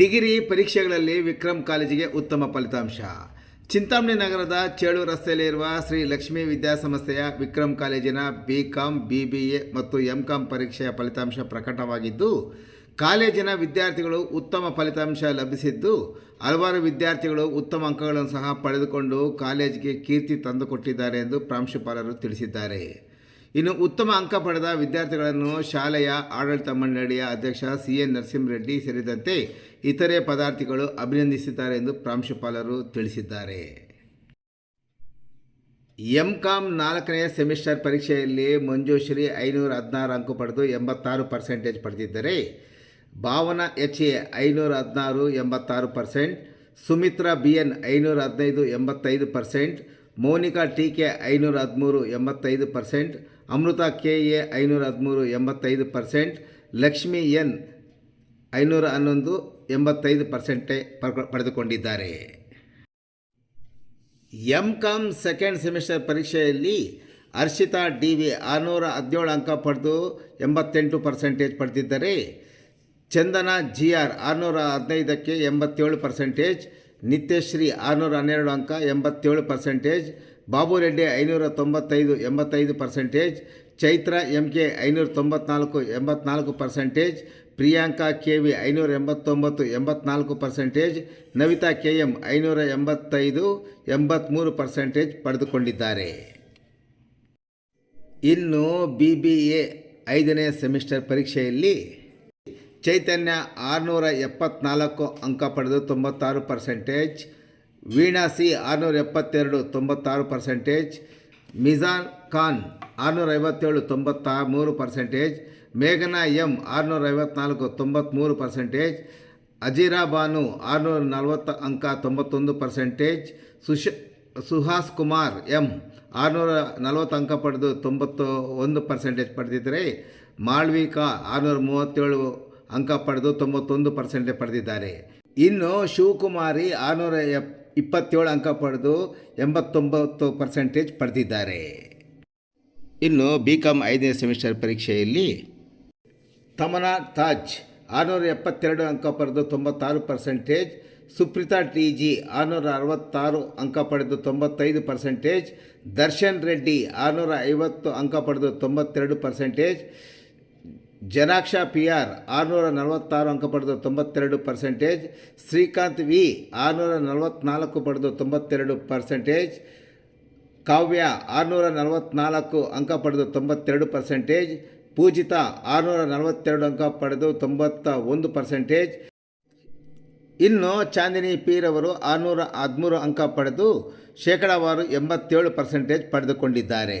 Degree ಪರೀಕ್ಷೆಗಳಲ್ಲಿ ವಿಕ್ರಮ್ ಕಾಲೇಜಿಗೆ ಉತ್ತಮ ಫಲಿತಾಂಶ. ಚಿಂತಾಮಣಿ ನಗರದ ಚೇಳು ರಸ್ತೆಯಲ್ಲಿರುವ ಶ್ರೀ ಲಕ್ಷ್ಮೀ ವಿದ್ಯಾಸಂಸ್ಥೆಯ ವಿಕ್ರಮ್ ಕಾಲೇಜಿನ B Com B B A ಮತ್ತು ಎಂ ಕಾಂ ಪರೀಕ್ಷೆಯ ಫಲಿತಾಂಶ ಪ್ರಕಟವಾಗಿದ್ದು, ಕಾಲೇಜಿನ ವಿದ್ಯಾರ್ಥಿಗಳು ಉತ್ತಮ ಫಲಿತಾಂಶ ಲಭಿಸಿದ್ದು, ಹಲವಾರು ವಿದ್ಯಾರ್ಥಿಗಳು ಉತ್ತಮ ಅಂಕಗಳನ್ನು ಸಹ ಪಡೆದುಕೊಂಡು ಕಾಲೇಜಿಗೆ ಕೀರ್ತಿ ತಂದುಕೊಟ್ಟಿದ್ದಾರೆ ಎಂದು ಪ್ರಾಂಶುಪಾಲರು ತಿಳಿಸಿದ್ದಾರೆ. ಇನ್ನು ಉತ್ತಮ ಅಂಕ ಪಡೆದ ವಿದ್ಯಾರ್ಥಿಗಳನ್ನು ಶಾಲೆಯ ಆಡಳಿತ ಮಂಡಳಿಯ ಅಧ್ಯಕ್ಷ ಸಿ ಎನ್ ನರಸಿಂಹರೆಡ್ಡಿ ಸೇರಿದಂತೆ ಇತರೆ ಪದಾರ್ಥಿಗಳು ಅಭಿನಂದಿಸಿದ್ದಾರೆ ಎಂದು ಪ್ರಾಂಶುಪಾಲರು ತಿಳಿಸಿದ್ದಾರೆ. ಎಂ ಕಾಮ್ ನಾಲ್ಕನೆಯ ಸೆಮಿಸ್ಟರ್ ಪರೀಕ್ಷೆಯಲ್ಲಿ ಮಂಜುಶ್ರೀ ಐನೂರ ಹದಿನಾರು ಅಂಕ ಪಡೆದು ಎಂಬತ್ತಾರು ಪರ್ಸೆಂಟೇಜ್ ಪಡೆದಿದ್ದರೆ ಭಾವನಾ ಎಚ್ ಎ ಐನೂರ ಹದಿನಾರು ಎಂಬತ್ತಾರು ಪರ್ಸೆಂಟ್, ಸುಮಿತ್ರಾ ಬಿ ಎನ್ ಐನೂರ ಹದಿನೈದು ಎಂಬತ್ತೈದು ಪರ್ಸೆಂಟ್ ಮೌನಿಕಾ ಟಿ ಕೆ ಐನೂರ ಹದಿಮೂರು ಎಂಬತ್ತೈದು ಪರ್ಸೆಂಟ್, ಅಮೃತ ಕೆ ಎ ಐನೂರ ಹದಿಮೂರು ಎಂಬತ್ತೈದು ಪರ್ಸೆಂಟ್, ಲಕ್ಷ್ಮಿ ಎನ್ ಐನೂರ ಹನ್ನೊಂದು ಎಂಬತ್ತೈದು ಪರ್ಸೆಂಟೇ ಪಡೆದುಕೊಂಡಿದ್ದಾರೆ. ಎಂ ಕಾಮ್ ಸೆಕೆಂಡ್ ಸೆಮಿಸ್ಟರ್ ಪರೀಕ್ಷೆಯಲ್ಲಿ ಹರ್ಷಿತಾ ಡಿ ವಿ ಆರುನೂರ ಹದಿನೇಳು ಅಂಕ ಪಡೆದು ಎಂಬತ್ತೆಂಟು ಪರ್ಸೆಂಟೇಜ್ ಪಡೆದಿದ್ದರೆ. ಚಂದನ ಜಿ ಆರ್ ಆರುನೂರ ಹದಿನೈದಕ್ಕೆ ಎಂಬತ್ತೇಳು ಪರ್ಸೆಂಟೇಜ್ ನಿತ್ಯಶ್ರೀ ಆರುನೂರ ಹನ್ನೆರಡು ಅಂಕ ಎಂಬತ್ತೇಳು ಪರ್ಸೆಂಟೇಜ್ ಬಾಬುರೆಡ್ಡಿ ಐನೂರ ತೊಂಬತ್ತೈದು ಎಂಬತ್ತೈದು ಪರ್ಸೆಂಟೇಜ್ ಚೈತ್ರ ಎಂ ಕೆ ಐನೂರ ತೊಂಬತ್ನಾಲ್ಕು ಎಂಬತ್ನಾಲ್ಕು ಪರ್ಸೆಂಟೇಜ್ ಪ್ರಿಯಾಂಕಾ ಕೆ ವಿ ಐನೂರ ಎಂಬತ್ತೊಂಬತ್ತು ಎಂಬತ್ನಾಲ್ಕು ಪರ್ಸೆಂಟೇಜ್ ನವಿತಾ ಕೆ ಎಂ ಐನೂರ ಎಂಬತ್ತೈದು ಎಂಬತ್ತ್ಮೂರು ಪರ್ಸೆಂಟೇಜ್ ಪಡೆದುಕೊಂಡಿದ್ದಾರೆ. ಇನ್ನು ಬಿ ಬಿ ಎ ಐದನೇ ಸೆಮಿಸ್ಟರ್ ಪರೀಕ್ಷೆಯಲ್ಲಿ ಚೈತನ್ಯ ಆರುನೂರ ಎಪ್ಪತ್ನಾಲ್ಕು ಅಂಕ ಪಡೆದು ತೊಂಬತ್ತಾರು ಪರ್ಸೆಂಟೇಜ್ ವೀಣಾ ಸಿ ಆರುನೂರ ಎಪ್ಪತ್ತೆರಡು ತೊಂಬತ್ತಾರು ಪರ್ಸೆಂಟೇಜ್ ಮಿಜಾನ್ ಖಾನ್ ಆರುನೂರ ಐವತ್ತೇಳು ತೊಂಬತ್ತ ಮೂರು ಪರ್ಸೆಂಟೇಜ್ ಮೇಘನಾ ಎಂ ಆರುನೂರ ಐವತ್ನಾಲ್ಕು ತೊಂಬತ್ತ್ಮೂರು ಪರ್ಸೆಂಟೇಜ್ ಅಜೀರಾ ಬಾನು ಆರುನೂರ ನಲವತ್ತು ಅಂಕ ತೊಂಬತ್ತೊಂದು ಪರ್ಸೆಂಟೇಜ್ ಸುಶ, ಸುಹಾಸ್ ಕುಮಾರ್ ಎಂ ಆರುನೂರ ನಲವತ್ತು ಅಂಕ ಪಡೆದು ತೊಂಬತ್ತು ಒಂದು ಪರ್ಸೆಂಟೇಜ್ ಪಡೆದಿದ್ದರೆ ಮಾಳ್ವಿಕಾ ಆರುನೂರ ಮೂವತ್ತೇಳು ಅಂಕ ಪಡೆದು ತೊಂಬತ್ತೊಂದು ಪರ್ಸೆಂಟೇಜ್ ಪಡೆದಿದ್ದಾರೆ. ಇನ್ನು ಶಿವಕುಮಾರಿ ಆರುನೂರ ಎಪ್, ಇಪ್ಪತ್ತೇಳು ಅಂಕ ಪಡೆದು ಎಂಬತ್ತೊಂಬತ್ತು ಪರ್ಸೆಂಟೇಜ್ ಪಡೆದಿದ್ದಾರೆ. ಇನ್ನು ಬಿ ಕಾಮ್ ಐದನೇ ಸೆಮಿಸ್ಟರ್ ಪರೀಕ್ಷೆಯಲ್ಲಿ ತಮನಾ ತಾಜ್ ಆರುನೂರ ಎಪ್ಪತ್ತೆರಡು ಅಂಕ ಪಡೆದು ತೊಂಬತ್ತಾರು ಪರ್ಸೆಂಟೇಜ್, ಸುಪ್ರೀತಾ ಟಿ ಜಿ ಆರುನೂರ ಅರವತ್ತಾರು ಅಂಕ ಪಡೆದು ತೊಂಬತ್ತೈದು ಪರ್ಸೆಂಟೇಜ್, ದರ್ಶನ್ ರೆಡ್ಡಿ ಆರುನೂರ ಐವತ್ತು ಅಂಕ ಪಡೆದು ತೊಂಬತ್ತೆರಡು ಪರ್ಸೆಂಟೇಜ್ ಜನಾಕ್ಷ ಪಿ ಆರ್ ಆರುನೂರ ನಲವತ್ತಾರು ಅಂಕ ಪಡೆದು ತೊಂಬತ್ತೆರಡು ಪರ್ಸೆಂಟೇಜ್ ಶ್ರೀಕಾಂತ್ ವಿ ಆರುನೂರ ನಲವತ್ತ್ನಾಲ್ಕು ಪಡೆದು ತೊಂಬತ್ತೆರಡು ಪರ್ಸೆಂಟೇಜ್ ಕಾವ್ಯ ಆರುನೂರ ನಲವತ್ತ್ನಾಲ್ಕು ಅಂಕ ಪಡೆದು ತೊಂಬತ್ತೆರಡು ಪರ್ಸೆಂಟೇಜ್ ಪೂಜಿತ ಆರುನೂರ ನಲವತ್ತೆರಡು ಅಂಕ ಪಡೆದು ತೊಂಬತ್ತ ಒಂದು ಪರ್ಸೆಂಟೇಜ್ ಇನ್ನು ಚಾಂದಿನಿ ಪೀರ್ ಅವರು ಆರುನೂರ ಹದಿಮೂರು ಅಂಕ ಪಡೆದು ಶೇಕಡಾವಾರು ಎಂಬತ್ತೇಳು ಪರ್ಸೆಂಟೇಜ್ ಪಡೆದುಕೊಂಡಿದ್ದಾರೆ.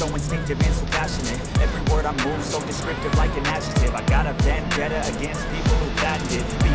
so instinctive and so passionate. Every word I move, so descriptive like an adjective. I got a vendetta against people who patented.